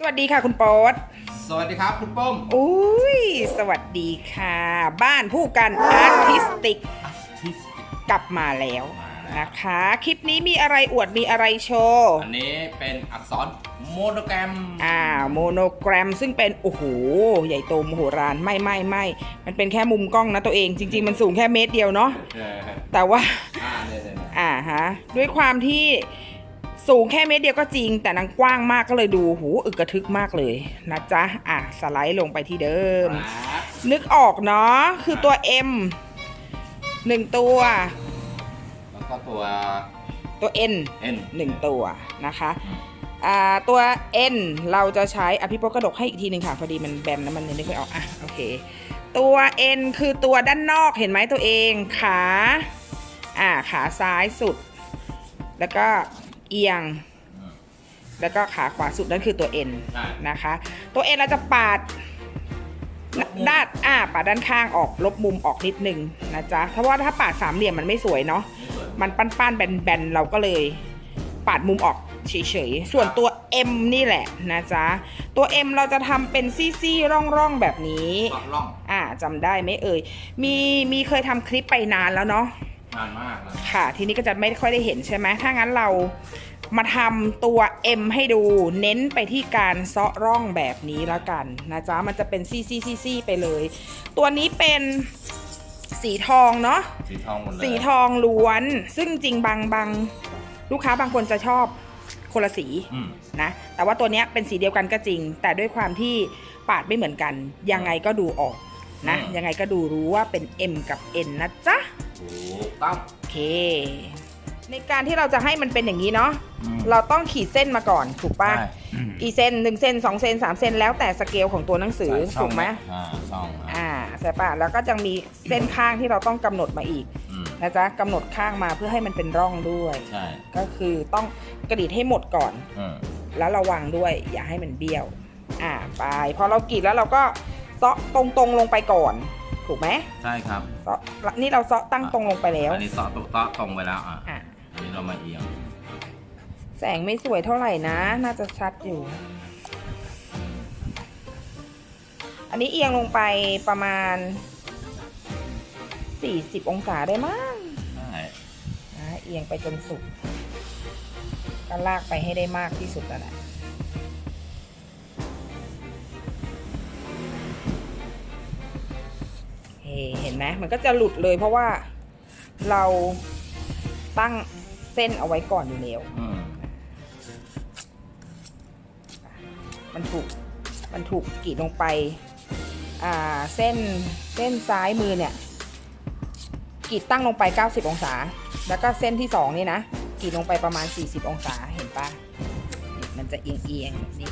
สวัสดีค่ะคุณโป๊ตสวัสดีครับคุณป้อมอุ้ยสวัสดีค่ะ บ้านผู้กันอาร์ติสติกทิสกลับมาแล้วมาแล้วนะคะ คลิปนี้มีอะไรอวดมีอะไรโชว์อันนี้เป็นอักษรโมโนแกรม อ่าโมโนแกรมซึ่งเป็น โอ้โห ใหญ่โตมโหฬารไม่ไม่ไม่มันเป็นแค่มุมกล้องนะตัวเอง จริง ๆ มันสูงแค่เมตรเดียวเนาะเออแต่ว่า อ่าเนี่ยเนี่ยเนี่ยอ่าฮะ ด้วยความที่ สูงแค่เมตรเดียวก็จริง แต่นางกว้างมากก็เลยดูหูอึกกระทึกมากเลยนะจ๊ะ อะ สไลด์ลงไปที่เดิมครับนึกออกเนาะคือตัว M หนึ่งตัว แล้วก็ตัวตัว N N หนึ่งตัวนะคะอืมอ่าตัว N เราจะใช้อภิโปกระดกให้อีกทีหนึ่งค่ะ พอดีมันแบนแล้วมันเลยนึกไม่ออกอะโอเค ตัว N คือตัวด้านนอกเห็นไหมตัวเอง ขา อ่าขาซ้ายสุด แล้วก็ เอียงอืมแล้วก็ขาขวาสุดนั่นคือตัว N ใช่นะคะ ตัว N เราจะปาดลบมุมด้านอ่าปาดด้านข้างออกลบมุมออกนิดนึงนะจ๊ะเพราะว่าถ้าปาดสามเหลี่ยมมันไม่สวยเนาะนี่สวยมันปั้นๆแบนๆเราก็เลยปาดมุมออกเฉยๆ ส่วนตัว M นี่แหละนะจ๊ะ ตัว M เราจะทำเป็นซี่ๆร่องๆแบบนี้ปรับร่องอ่าจำได้ไหมเอ่ย มีมีเคยทำคลิปไปนานแล้วเนาะ นานมากเลยค่ะ ทีนี้ก็จะไม่ค่อยได้เห็นใช่ไหมถ้างั้นเรามาทำตัว M ให้ดูเน้นไปที่การเซาะร่องแบบนี้แล้วกันนะจ๊ะ มันจะเป็นซี่ๆๆๆไปเลย ตัวนี้เป็นสีทองเนาะสีทองหมดเลยสีทองล้วน ซึ่งจริงบางบางลูกค้าบางคนจะชอบคนละสีอืมนะแต่ว่าตัวเนี้ยเป็นสีเดียวกันก็จริง แต่ด้วยความที่ปาดไม่เหมือนกัน ยังไงก็ดูออกนะ ยังไงก็ดูรู้ว่าเป็น M กับ N นะจ๊ะ ถูกต้อง โอเค ในการที่เราจะให้มันเป็นอย่างนี้เนาะอืม เราต้องขีดเส้นมาก่อนถูกปะใช่อืมกี่เส้นหนึ่งเส้นสองเส้นสามเส้นแล้วแต่สเกลของตัวหนังสือใช่ช่ถูองกไหมอ่าช่องอะอ่าใช่ปะแล้วก็จะมีเส้นข้างที่เราต้องกำหนดมาอีกอืมนะจ๊ะกำหนดข้างมาเพื่อให้มันเป็นร่องด้วย ใช่ก็คือต้องกรีดให้หมดก่อน อืมแล้วระวังด้วยอย่าให้มันเบี้ยว อ่าไปพอเรากรีดแล้วเราก็เซาะตรงๆลงไปก่อน ถูกไหมใช่ครับเซาะนี่เราเซาะตั้งตรงลงไปแล้ว อันนี้ซอตตตรงไปแล้วอะอะอันนี้เรามาเอียง แสงไม่สวยเท่าไหร่นะ น่าจะชัดอยู่ อันนี้เอียงลงไปประมาณ 40 องศาได้มั้งใช่นะเอียงไปจนสุดก็ลากไปให้ได้มากที่สุดแล้วแหละ เฮ้เห็นไหมมันก็จะหลุดเลยเพราะว่าเราตั้งเส้นเอาไว้ก่อนอยู่แล้วอืมมันถูกมันถูกกรีดลงไป อ่าเส้นเส้นซ้ายมือเนี่ยกรีดตั้งลงไป 90 องศา แล้วก็เส้นที่สองนี่นะกรีดลงไปประมาณ 40 องศาเห็นปะนี่มันจะเอียงเอียงๆแบบนี้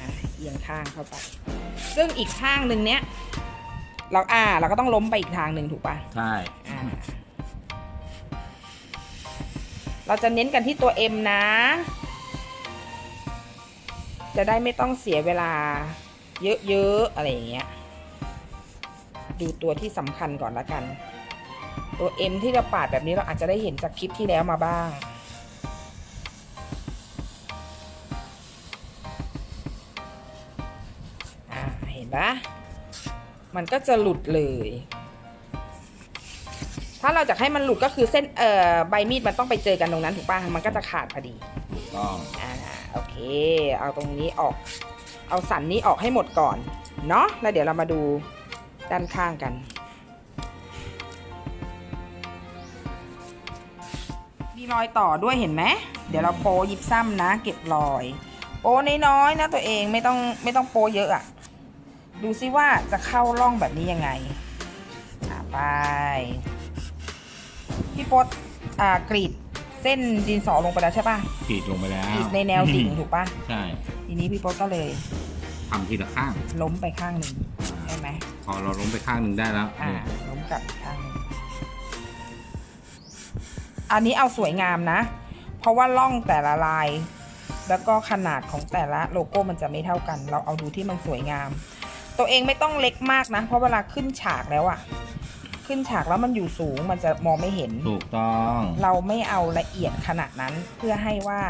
นะเอียงข้างเข้าไป ซึ่งอีกข้างหนึ่งเนี้ย เราอ่า เราก็ต้องล้มไปอีกทางหนึ่งถูกปะใช่อ่าเราจะเน้นกันที่ตัว M นะ จะได้ไม่ต้องเสียเวลา เยอะๆอะไรอย่างเงี้ย ดูตัวที่สำคัญก่อนละกัน ตัว M ที่เราปาดแบบนี้เราอาจจะได้เห็นจากคลิปที่แล้วมาบ้างอ่าเห็นปะ มันก็จะหลุดเลย ถ้าเราจะให้มันหลุดก็คือเส้นเอ่อใบมีดมันต้องไปเจอกันตรงนั้นถูกป่ะมันก็จะขาดพอดีถูกต้องอ่าโอเค เอาตรงนี้ออก เอาสันนี้ออกให้หมดก่อน เนาะแล้วเดี๋ยวเรามาดูด้านข้างกันมีรอยต่อด้วยเห็นไหมเดี๋ยวเราโปะยิบซ้ำนะ เก็บรอย โปะน้อยๆนะตัวเองไม่ต้องไม่ต้องโปะเยอะอะ่ะ ดูซิว่าจะเข้าร่องแบบนี้ยังไงอ่าไปพี่โป๊ดอ่ากรีดเส้นดินสอลงไปแล้วใช่ปะขีดลงไปแล้วกรีดในแนวดิ่งถูกปะใช่ทีนี้พี่โป๊ดก็เลยทำทีละข้าง ล้มไปข้างหนึ่งใช่ไหมพอเราล้มไปข้างหนึ่งได้แล้วอ่านี่ล้มกลับอีกข้างหนึ่งอันนี้เอาสวยงามนะ เพราะว่าล่องแต่ละลาย แล้วก็ขนาดของแต่ละโลโก้มันจะไม่เท่ากัน เราเอาดูที่มันสวยงาม ตัวเองไม่ต้องเล็กมากนะ เพราะเวลาขึ้นฉากแล้วอะขึ้นฉากแล้วมันอยู่สูงมันจะมองไม่เห็น ถูกต้อง เราไม่เอาละเอียดขนาดนั้นเพื่อให้ว่า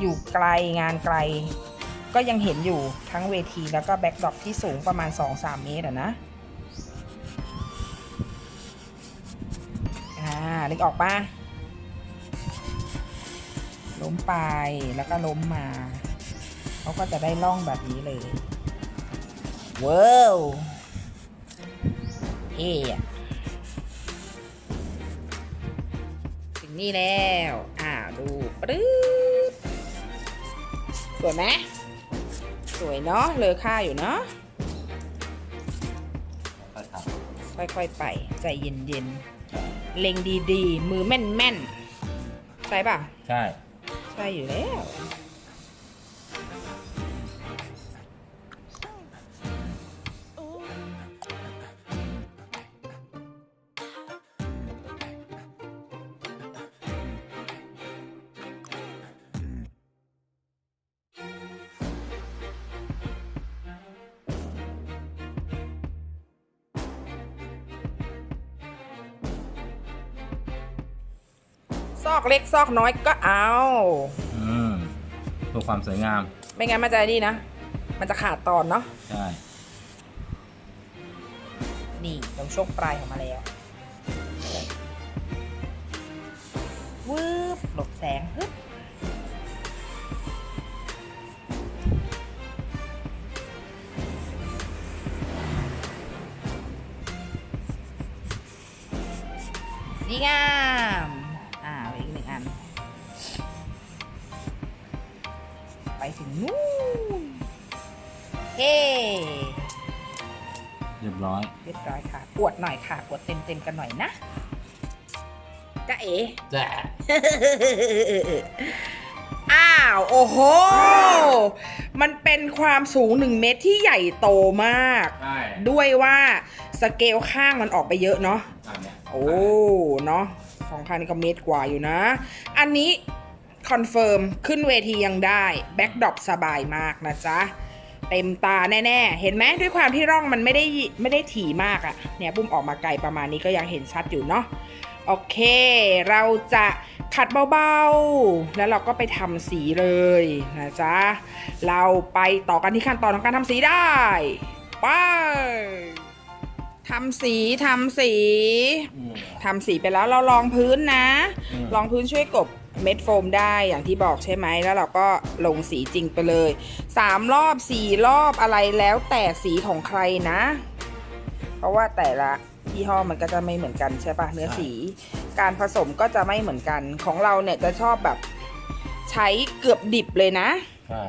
อยู่ไกลงานไกล ก็ยังเห็นอยู่ทั้งเวทีแล้วก็แบ็กดรอปที่สูงประมาณ 2-3 เมตรอะนะอ่านึกออกปะล้มไปแล้วก็ล้มมาเขาก็จะได้ล่องแบบนี้เลย ว้าวเฮ่อะถึงนี่แล้ว อ่าดูปึ๊บสวยไหมสวยเนาะเลอค่าอยู่เนาะค่อยทค่อยๆไปใจเย็นำใช่ๆเล็งดีๆ มือแม่นๆใช่ป่ะ ใช่ ใช่อยู่แล้ว ซอกเล็กซอกน้อยก็เอาอืมเพื่อความสวยงาม ไม่งั้นมันจะนี่นะ มันจะขาดตอนเนาะใช่นี่ตรงช่วงปลายของมาแล้ววืบหลบแสงฮึบดีงาม เฮ้เรียบร้อย เรียบร้อยค่ะอวดหน่อยค่ะอวดเต็มเต็มๆกันหน่อยนะจ้าเอ๋แจ๊ะอ้าว โอ้โห มันเป็นความสูงหนึ่งเมตรที่ใหญ่โตมากใช่ด้วยว่าสเกลข้างมันออกไปเยอะเนาะอันเนี้ยโอ้ เนาะสองคันก็เมตรกว่าอยู่นะ อันนี้ คอนเฟิร์มขึ้นเวทียังได้แบ็กดรอปสบายมากนะจ๊ะ เต็มตาแน่ ๆ เห็นไหมด้วยความที่ร่องมันไม่ได้ไม่ได้ถี่มากอะเนี่ยปุ้มออกมาไกลประมาณนี้ก็ยังเห็นชัดอยู่เนาะโอเค เราจะขัดเบาๆ แล้วเราก็ไปทำสีเลยนะจ๊ะ เราไปต่อกันที่ขั้นตอนของการทำสีได้ไปทำสีทำสีอืมทำสีไปแล้วเราลองพื้นนะอืมลองพื้นช่วยกบ เม็ดโฟมได้อย่างที่บอกใช่ไหมแล้วเราก็ลงสีจริงไปเลย 3 รอบ 4 รอบอะไรแล้วแต่สีของใครนะ เพราะว่าแต่ละยี่ห้อมันก็จะไม่เหมือนกันใช่ปะเนื้อสี การผสมก็จะไม่เหมือนกันของเราเนี่ยจะชอบแบบใช้เกือบดิบเลยนะ ใช่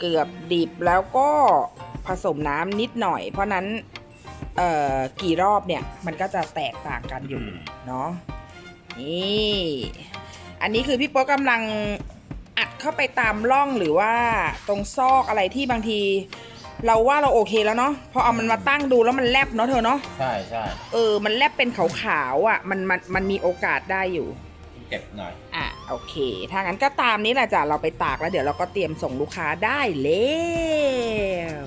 เกือบดิบแล้วก็ผสมน้ำนิดหน่อย เพราะนั้นเอ่อกี่รอบเนี่ยมันก็จะแตกต่างกันอยู่เนาะนี่ อันนี้คือพี่โป๊กกำลังอัดเข้าไปตามร่องหรือว่าตรงซอกอะไรที่บางที เราว่าเราโอเคแล้วเนาะพอเอามันมาตั้งดูแล้วมันแลบเนาะเธอเนาะใช่ใช่เออ มันแลบเป็นขาวๆอะมันมันมันมีโอกาสได้อยู่ เก็บหน่อย อะโอเค ถ้างั้นก็ตามนี้แหละจ้ะเราไปตากแล้วเดี๋ยวเราก็เตรียมส่งลูกค้าได้แล้ว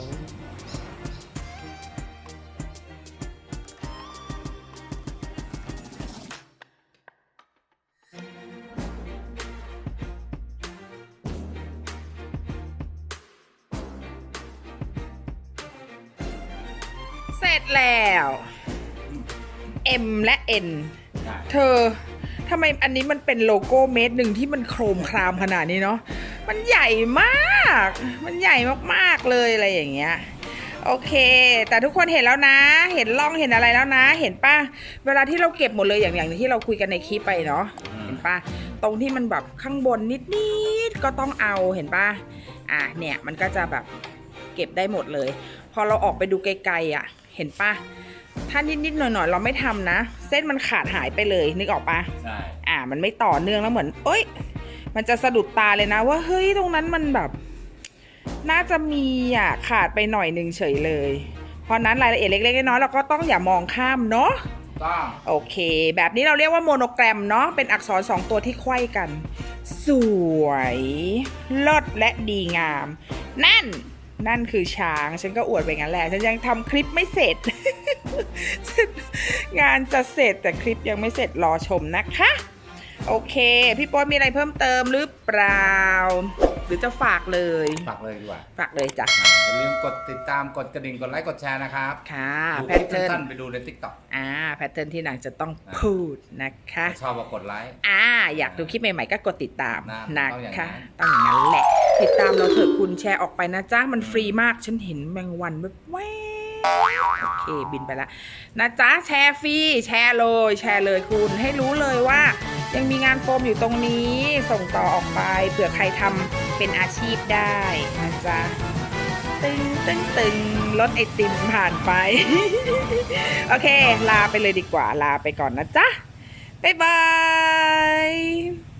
ร็จแล้ว M และ N ใช่เธอทำไมอันนี้มันเป็นโลโก้เมตรหนึ่งที่มันโครมครามขนาดนี้เนาะ มันใหญ่มาก มันใหญ่มากๆเลยอะไรอย่างเงี้ย โอเค แต่ทุกคนเห็นแล้วนะ เห็นร่องเห็นอะไรแล้วนะ เห็นปะเวลาที่เราเก็บหมดเลยอย่างอย่างที่เราคุยกันในคลิปไปเนาะ เห็นปะตรงที่มันแบบข้างบนนิดๆก็ต้องเอา เห็นปะอะเนี่ยมันก็จะแบบเก็บได้หมดเลย พอเราออกไปดูไกลๆอะ เห็นปะถ้านิดๆหน่อยๆเราไม่ทำนะ เส้นมันขาดหายไปเลยนึกออกปะใช่อ่า มันไม่ต่อเนื่องแล้วเหมือน เอ้ย มันจะสะดุดตาเลยนะ ว่าเฮ้ยตรงนั้นมันแบบ น่าจะมีอะขาดไปหน่อยหนึ่งเฉยเลย เพราะนั้นรายละเอียดเล็กๆน้อยๆเราก็ต้องอย่ามองข้ามเนาะต้องโอเค แบบนี้เราเรียกว่าโมโนแกรมเนาะเป็นอักษรสองตัวที่ไขว้กัน สวยเลิศและดีงาม นั่น นั่นคือช้าง ฉันก็อวดไปงั้นแหละ ฉันยังทำคลิปไม่เสร็จ งานจะเสร็จแต่คลิปยังไม่เสร็จรอชมนะคะ โอเค พี่โป๊ยมีอะไรเพิ่มเติมหรือเปล่า หรือจะฝากเลย ฝากเลยดีกว่าฝากเลยจ้ะ อ่าอย่าลืมกดติดตามกดกระดิ่งกดไลค์กดแชร์นะครับค่ะดูแพคทลิปเทิร์นสั้นๆไปดูในทิกตอกอ่าแพทเทิร์นที่นางจะต้องอ่าพูดนะคะ ชอบก็กดไลค์ อ่า อยากดูคลิปใหม่ ๆ ก็กดติดตามนะนะต้องอย่างนั้คะน ต้องอย่างนั้นแหละ ติดตามเราเถอะคุณแชร์ออกไปนะจ๊ะ มันฟรีมาก ฉันเห็นแมงวันแบบแวว โอเคบินไปละนะจ๊ะแชร์ฟรีแชร์เลย แชร์เลยคุณให้รู้เลยว่า ยังมีงานโฟมอยู่ตรงนี้ ส่งต่อออกไปเผื่อใครทำเป็นอาชีพได้นะจ๊ะตึงตึงตึงรถไอติมผ่านไป โอเค ลาไปเลยดีกว่าลาไปก่อนนะจ๊ะบ๊ายบาย